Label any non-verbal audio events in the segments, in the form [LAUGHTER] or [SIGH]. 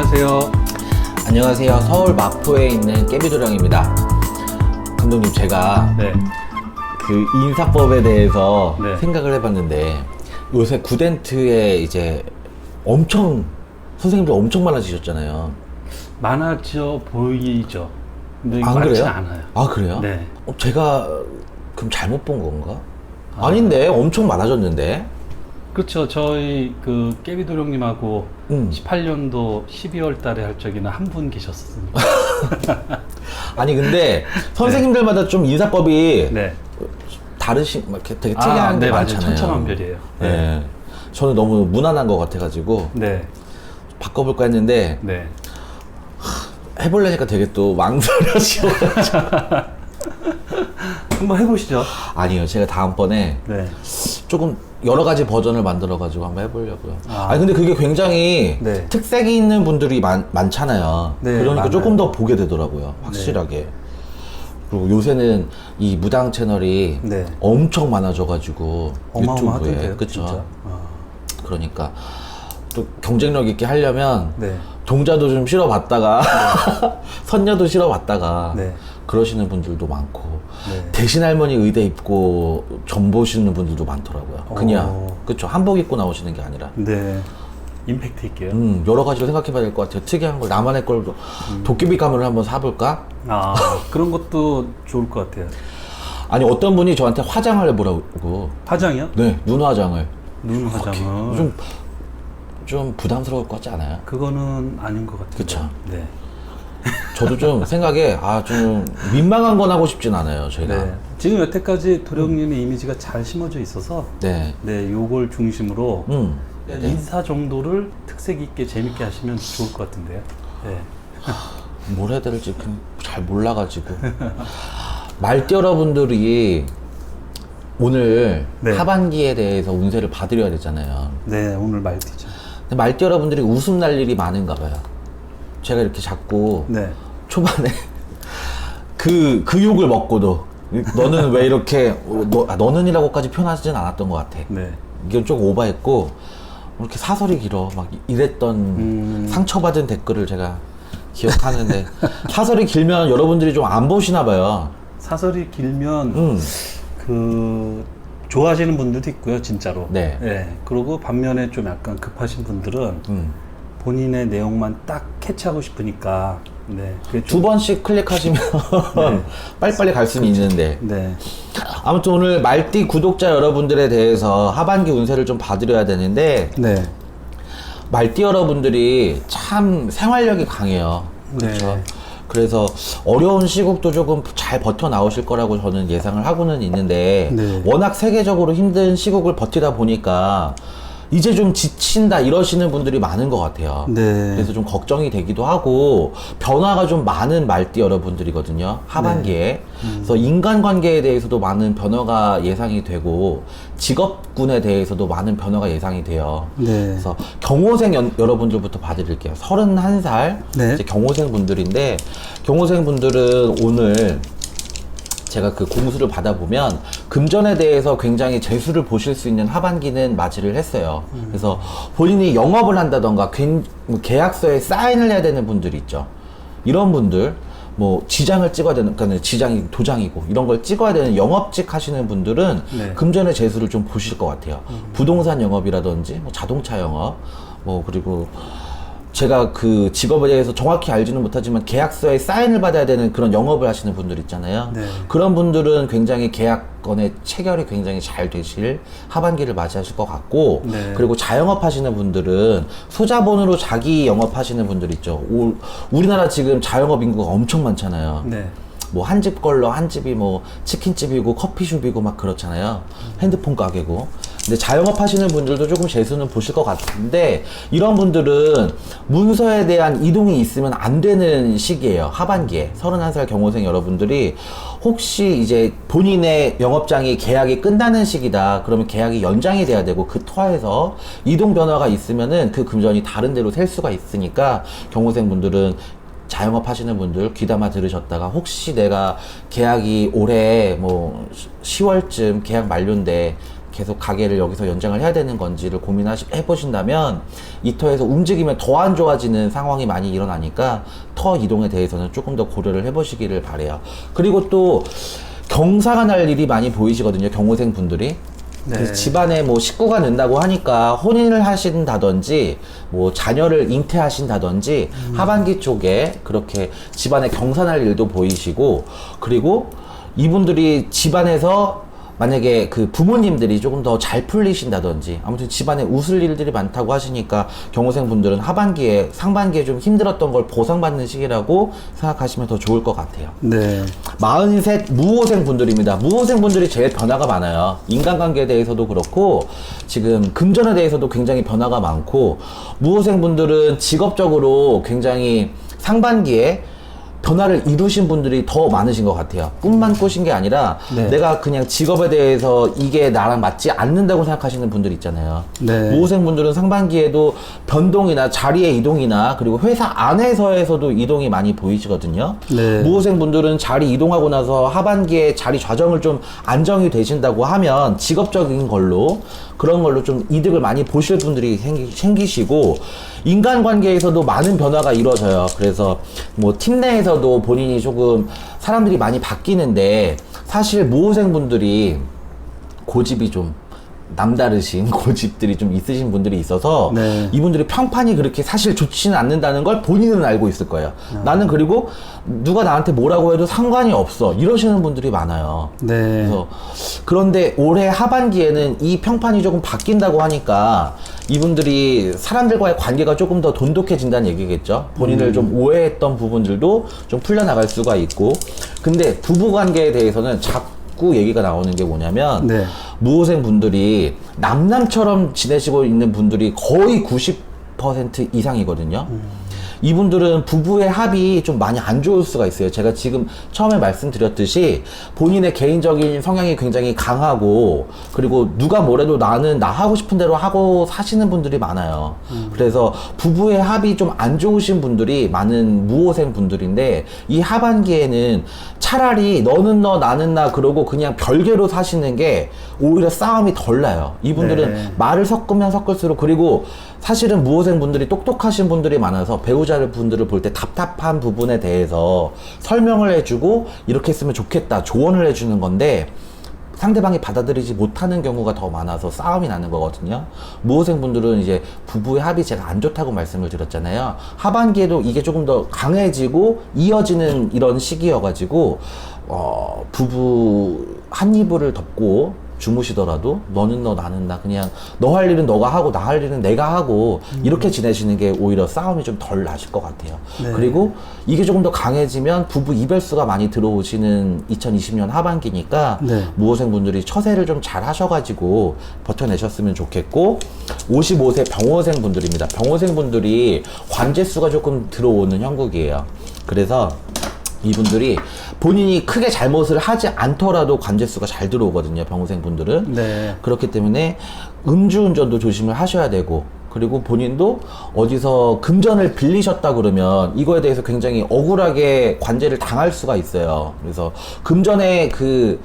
안녕하세요. 안녕하세요. 서울 마포에 있는 깨비도령입니다. 감독님, 제가 네. 그 인사법에 대해서 네. 생각을 해봤는데 요새 구덴트에 이제 엄청 선생님들 엄청 많아지셨잖아요. 많아져 보이죠. 근데 안 많지 그래요? 않아요. 아 그래요? 네. 어, 제가 그럼 잘못 본 건가? 아닌데 엄청 많아졌는데. 그렇죠. 저희 그 깨비도령님하고 음. 18년도 12월 달에 할 적에는 한 분 계셨습니다. [LAUGHS] 아니 근데 선생님들마다 좀 인사법이 네. 다르신 막 이렇게 되게 아, 특이한 게 네, 맞아요. 많잖아요. 천차만별이에요. 네. 저는 너무 무난한 것 같아가지고 네. 바꿔볼까 했는데 네. 해보려니까 되게 또 망설여지고 [LAUGHS] 한번 해보시죠. 아니요 제가 다음번에 네. 조금 여러 가지 버전을 만들어 가지고 한번 해보려고요 아. 아. 니 근데 그게 굉장히 네. 특색이 있는 분들이 많, 많잖아요 네, 그러니까 많아요. 조금 더 보게 되더라고요 확실하게 그리고 요새는 이 무당 채널이 네. 엄청 많아져가지고 유튜브에. 그쵸. 아, 그러니까 또 경쟁력 있게 하려면 네. 동자도 좀 실어봤다가 [LAUGHS] 선녀도 실어봤다가 네. 그러시는 분들도 많고 네. 대신 할머니 의대 입고 점 보시는 분들도 많더라고요. 그냥 어. 그쵸 한복 입고 나오시는 게 아니라 네. 임팩트 있게요. 음, 여러 가지로 생각해봐야 될 것 같아요. 특이한 걸 나만의 걸 음. 도깨비 가면을 한번 사볼까? 아, [LAUGHS] 그런 것도 좋을 것 같아요. 아니 어떤 분이 저한테 화장을 해보라고 화장이요? 네 눈 화장을 눈 화장은 좀좀 부담스러울 것 같지 않아요? 그거는 아닌 것 같아요. 그쵸. 네. 저도 좀 생각에 아 좀 민망한 건 하고 싶진 않아요. 저희가 네. 지금 여태까지 도령님의 이미지가 잘 심어져 있어서 네. 네, 요걸 중심으로 음. 인사 정도를 특색 있게 재밌게 하시면 좋을 것 같은데요. 네. 뭘 해야 될지 그잘 몰라가지고 말띠 여러분들이 오늘 네. 하반기에 대해서 운세를 봐드려야 되잖아요. 네, 오늘. 근데 말띠 여러분들이 웃음 날 일이 많은가 봐요. 제가 이렇게 자꾸 네. 초반에 [LAUGHS] 그, 그 욕을 먹고도 너는 왜 이렇게 어, 너, 아, 너는이라고까지 표현하지는 않았던 것 같아. 네. 이건 좀 오바했고 뭐 이렇게 사설이 길어 막 이랬던 음. 상처받은 댓글을 제가 기억하는데 [LAUGHS] 사설이 길면 여러분들이 좀 안 보시나 봐요. 사설이 길면 음. 그 좋아하시는 분들도 있고요, 진짜로. 네. 그리고 반면에 좀 약간 급하신 분들은 음. 본인의 내용만 딱 캐치하고 싶으니까 네. 그게 두 좀 번씩 클릭하시면 [LAUGHS] 네. [LAUGHS] 빨리빨리 갈 수는 있는데 네. 아무튼 오늘 말띠 구독자 여러분들에 대해서 하반기 운세를 좀 봐드려야 되는데 네. 말띠 여러분들이 참 생활력이 강해요. 그렇죠. 네. 그래서 어려운 시국도 조금 잘 버텨 나오실 거라고 저는 예상을 하고는 있는데 네. 워낙 세계적으로 힘든 시국을 버티다 보니까 이제 좀 지친다 이러시는 분들이 많은 것 같아요. 네. 그래서 좀 걱정이 되기도 하고 변화가 좀 많은 말띠 여러분들이거든요. 하반기에. 네. 음. 그래서 인간관계에 대해서도 많은 변화가 예상이 되고 직업군에 대해서도 많은 변화가 예상이 돼요. 네. 그래서 경호생 연- 여러분들부터 봐드릴게요. 31살 네. 이제 경호생 분들인데 경호생 분들은 오늘 제가 그 공수를 받아보면 금전에 대해서 굉장히 재수를 보실 수 있는 하반기는 맞이를 했어요. 그래서 본인이 영업을 한다던가 괜- 뭐 계약서에 사인을 해야 되는 분들이 있죠. 이런 분들 뭐 지장을 찍어야 되는 그러니까 지장이 도장이고 이런 걸 찍어야 되는 영업직 하시는 분들은 네. 금전의 재수를 좀 보실 것 같아요. 부동산 영업이라든지 뭐 자동차 영업 뭐 그리고 제가 그 직업에 대해서 정확히 알지는 못하지만 계약서에 사인을 받아야 되는 그런 영업을 하시는 분들 있잖아요. 네. 그런 분들은 굉장히 계약건의 체결이 굉장히 잘 되실 하반기를 맞이하실 것 같고 네. 그리고 자영업 하시는 분들은 소자본으로 자기 영업 하시는 분들 있죠. 오- 우리나라 지금 자영업 인구가 엄청 많잖아요. 네. 뭐 한 집 걸러 한 집이 뭐 치킨집이고 커피숍이고 막 그렇잖아요. 핸드폰 가게고. 근데 자영업 하시는 분들도 조금 재수는 보실 것 같은데 이런 분들은 문서에 대한 이동이 있으면 안 되는 시기예요. 하반기에 31살 경호생 여러분들이 혹시 이제 본인의 영업장이 계약이 끝나는 시기다. 그러면 계약이 연장이 돼야 되고 그 터에서 이동 변화가 있으면은 그 금전이 다른 데로 셀 수가 있으니까 경호생 분들은 자영업 하시는 분들 귀담아 들으셨다가 혹시 내가 계약이 올해 뭐 10월쯤 계약 만료인데 계속 가게를 여기서 연장을 해야 되는 건지를 고민해 보신다면 이 터에서 움직이면 더 안 좋아지는 상황이 많이 일어나니까 터 이동에 대해서는 조금 더 고려를 해보시기를 바래요. 그리고 또 경사가 날 일이 많이 보이시거든요. 경호생 분들이. 네. 그래서 집안에 뭐 식구가 는다고 하니까 혼인을 하신다든지 뭐 자녀를 잉태하신다든지 하반기 쪽에 그렇게 집안에 경사날 일도 보이시고 그리고 이분들이 집안에서 만약에 그 부모님들이 조금 더 잘 풀리신다든지 아무튼 집안에 웃을 일들이 많다고 하시니까 경호생 분들은 하반기에 상반기에 좀 힘들었던 걸 보상받는 시기라고 생각하시면 더 좋을 것 같아요. 네. 43 무호생 분들입니다. 무호생 분들이 제일 변화가 많아요. 인간관계에 대해서도 그렇고 지금 금전에 대해서도 굉장히 변화가 많고 무호생 분들은 직업적으로 굉장히 상반기에 변화를 이루신 분들이 더 많으신 것 같아요. 꿈만 꾸신 게 아니라 네. 내가 그냥 직업에 대해서 이게 나랑 맞지 않는다고 생각하시는 분들 있잖아요. 네. 무호생 분들은 상반기에도 변동이나 자리의 이동이나 그리고 회사 안에서에서도 이동이 많이 보이시거든요. 네. 무호생 분들은 자리 이동하고 나서 하반기에 자리 좌정을 좀 안정이 되신다고 하면 직업적인 걸로 그런 걸로 좀 이득을 많이 보실 분들이 생기, 생기시고 인간관계에서도 많은 변화가 이루어져요. 그래서 뭐 팀 내에서 도 본인이 조금 사람들이 많이 바뀌는데 사실 무호생 분들이 고집이 좀 남다르신 [LAUGHS] 고집들이 좀 있으신 분들이 있어서 네. 이분들이 평판이 그렇게 사실 좋지는 않는다는 걸 본인은 알고 있을 거예요. 아. 나는 그리고 누가 나한테 뭐라고 해도 상관이 없어. 이러시는 분들이 많아요. 네. 그래서 그런데 올해 하반기에는 이 평판이 조금 바뀐다고 하니까 이분들이 사람들과의 관계가 조금 더 돈독해진다는 얘기겠죠. 본인을 음. 좀 오해했던 부분들도 좀 풀려나갈 수가 있고. 근데 부부 관계에 대해서는 자꾸 얘기가 나오는 게 뭐냐면 네. 무호생 분들이 남남처럼 지내시고 있는 분들이 거의 90% 이상이거든요. 이분들은 부부의 합이 좀 많이 안 좋을 수가 있어요. 제가 지금 처음에 말씀드렸듯이 본인의 개인적인 성향이 굉장히 강하고 그리고 누가 뭐래도 나는 나 하고 싶은 대로 하고 사시는 분들이 많아요. 그래서 부부의 합이 좀 안 좋으신 분들이 많은 무호생 분들인데 이 하반기에는 차라리 너는 너 나는 나 그러고 그냥 별개로 사시는 게 오히려 싸움이 덜 나요. 이분들은 네. 말을 섞으면 섞을수록 그리고 사실은 무호생 분들이 똑똑하신 분들이 많아서 배우자를 분들을 볼 때 답답한 부분에 대해서 설명을 해주고 이렇게 했으면 좋겠다 조언을 해주는 건데 상대방이 받아들이지 못하는 경우가 더 많아서 싸움이 나는 거거든요. 무호생 분들은 이제 부부의 합이 제가 안 좋다고 말씀을 드렸잖아요. 하반기에도 이게 조금 더 강해지고 이어지는 이런 시기여가지고 어, 부부 한 이불을 덮고 주무시더라도 너는 너 나는 나 그냥 너 할 일은 너가 하고 나 할 일은 내가 하고 이렇게 지내시는 게 오히려 싸움이 좀 덜 나실 것 같아요. 네. 그리고 이게 조금 더 강해지면 부부 이별수가 많이 들어오시는 2020년 하반기니까 네. 무호생 분들이 처세를 좀 잘 하셔가지고 버텨내셨으면 좋겠고 55세 병호생 분들입니다. 병호생 분들이 관제수가 조금 들어오는 형국이에요. 그래서 이분들이 본인이 크게 잘못을 하지 않더라도 관제수가 잘 들어오거든요. 병호생 분들은. 네. 그렇기 때문에 음주운전도 조심을 하셔야 되고 그리고 본인도 어디서 금전을 빌리셨다 그러면 이거에 대해서 굉장히 억울하게 관제를 당할 수가 있어요. 그래서 금전의 그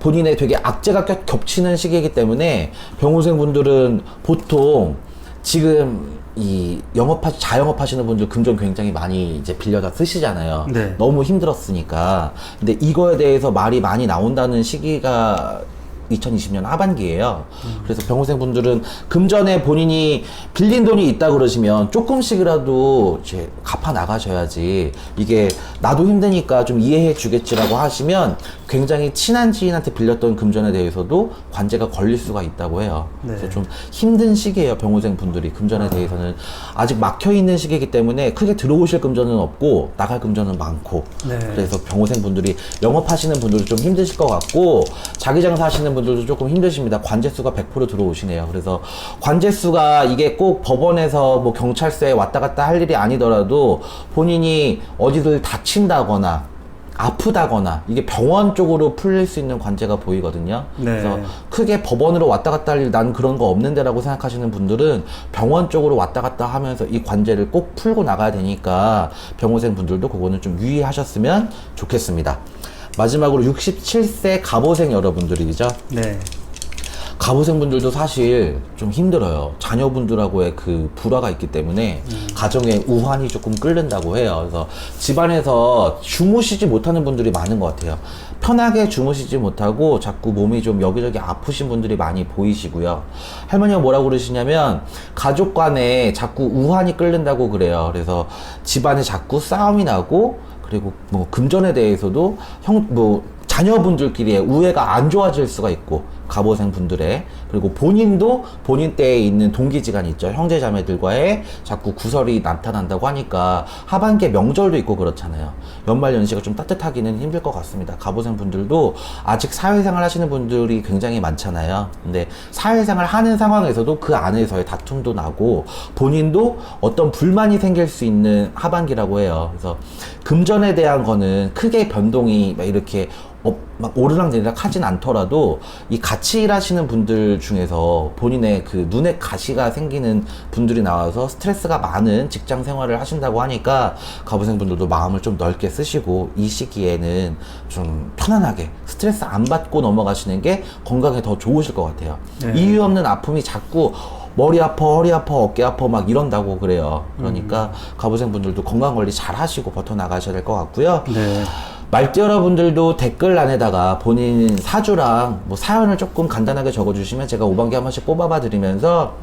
본인의 되게 악재가 겹- 겹치는 시기이기 때문에 병호생 분들은 보통 지금 이 영업하 자영업 하시는 분들 금전 굉장히 많이 이제 빌려다 쓰시잖아요. 네. 너무 힘들었으니까. 근데 이거에 대해서 말이 많이 나온다는 시기가 2020년 하반기예요. 그래서 병호생 분들은 금전에 본인이 빌린 돈이 있다 그러시면 조금씩이라도 이제 갚아 나가셔야지 이게 나도 힘드니까 좀 이해해 주겠지라고 하시면 굉장히 친한 지인한테 빌렸던 금전에 대해서도 관제가 걸릴 수가 있다고 해요. 네. 그래서 좀 힘든 시기예요. 병호생 분들이 금전에 대해서는 아직 막혀 있는 시기이기 때문에 크게 들어오실 금전은 없고 나갈 금전은 많고 네. 그래서 병호생 분들이 영업하시는 분들도 좀 힘드실 것 같고 자기 장사 하시는 분들도 조금 힘드십니다. 관제수가 100% 들어오시네요. 그래서 관제수가 이게 꼭 법원에서 뭐 경찰서에 왔다 갔다 할 일이 아니더라도 본인이 어디를 다친다거나 아프다거나 이게 병원 쪽으로 풀릴 수 있는 관제가 보이거든요. 네. 그래서 크게 법원으로 왔다 갔다 할 일 난 그런 거 없는데라고 생각하시는 분들은 병원 쪽으로 왔다 갔다 하면서 이 관제를 꼭 풀고 나가야 되니까 병호생 분들도 그거는 좀 유의하셨으면 좋겠습니다. 마지막으로 67세 갑오생 여러분들이죠. 네. 가보생 분들도 사실 좀 힘들어요. 자녀분들하고의 그 불화가 있기 때문에 가정에 우환이 조금 끓는다고 해요. 그래서 집안에서 주무시지 못하는 분들이 많은 것 같아요. 편하게 주무시지 못하고 자꾸 몸이 좀 여기저기 아프신 분들이 많이 보이시고요. 할머니가 뭐라고 그러시냐면 가족 간에 자꾸 우환이 끓는다고 그래요. 그래서 집안에 자꾸 싸움이 나고 그리고 뭐 금전에 대해서도 형 뭐 자녀분들끼리의 우애가 안 좋아질 수가 있고 가보생 분들의 그리고 본인도 본인 때에 있는 동기지간이 있죠. 형제 자매들과의 자꾸 구설이 나타난다고 하니까 하반기에 명절도 있고 그렇잖아요. 연말 연시가 좀 따뜻하기는 힘들 것 같습니다. 가보생 분들도 아직 사회생활 하시는 분들이 굉장히 많잖아요. 근데 사회생활 하는 상황에서도 그 안에서의 다툼도 나고 본인도 어떤 불만이 생길 수 있는 하반기라고 해요. 그래서 금전에 대한 거는 크게 변동이 막 이렇게 어, 막 오르락내리락 하진 않더라도 이 같이 일하시는 분들 중에서 본인의 그 눈에 가시가 생기는 분들이 나와서 스트레스가 많은 직장 생활을 하신다고 하니까 가부생 분들도 마음을 좀 넓게 쓰시고 이 시기에는 좀 편안하게 스트레스 안 받고 넘어가시는 게 건강에 더 좋으실 것 같아요. 네. 이유 없는 아픔이 자꾸 머리 아파, 허리 아파, 어깨 아파 막 이런다고 그래요. 그러니까 가부생 분들도 건강 관리 잘 하시고 버텨 나가셔야 될 것 같고요. 네. 말띠 여러분들도 댓글란에다가 본인 사주랑 뭐 사연을 조금 간단하게 적어주시면 제가 오반기 한 번씩 뽑아봐 드리면서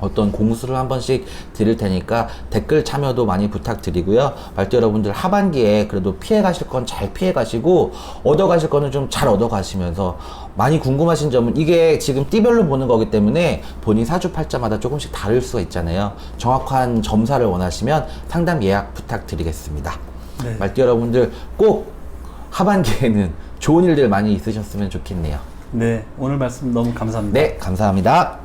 어떤 공수를 한 번씩 드릴 테니까 댓글 참여도 많이 부탁드리고요. 말띠 여러분들 하반기에 그래도 피해 가실 건 잘 피해 가시고 얻어 가실 거는 좀 잘 얻어 가시면서 많이 궁금하신 점은 이게 지금 띠별로 보는 거기 때문에 본인 사주 팔자마다 조금씩 다를 수가 있잖아요. 정확한 점사를 원하시면 상담 예약 부탁드리겠습니다. 네. 말띠 여러분들 꼭 하반기에는 좋은 일들 많이 있으셨으면 좋겠네요. 네. 오늘 말씀 너무 감사합니다. 네, 감사합니다.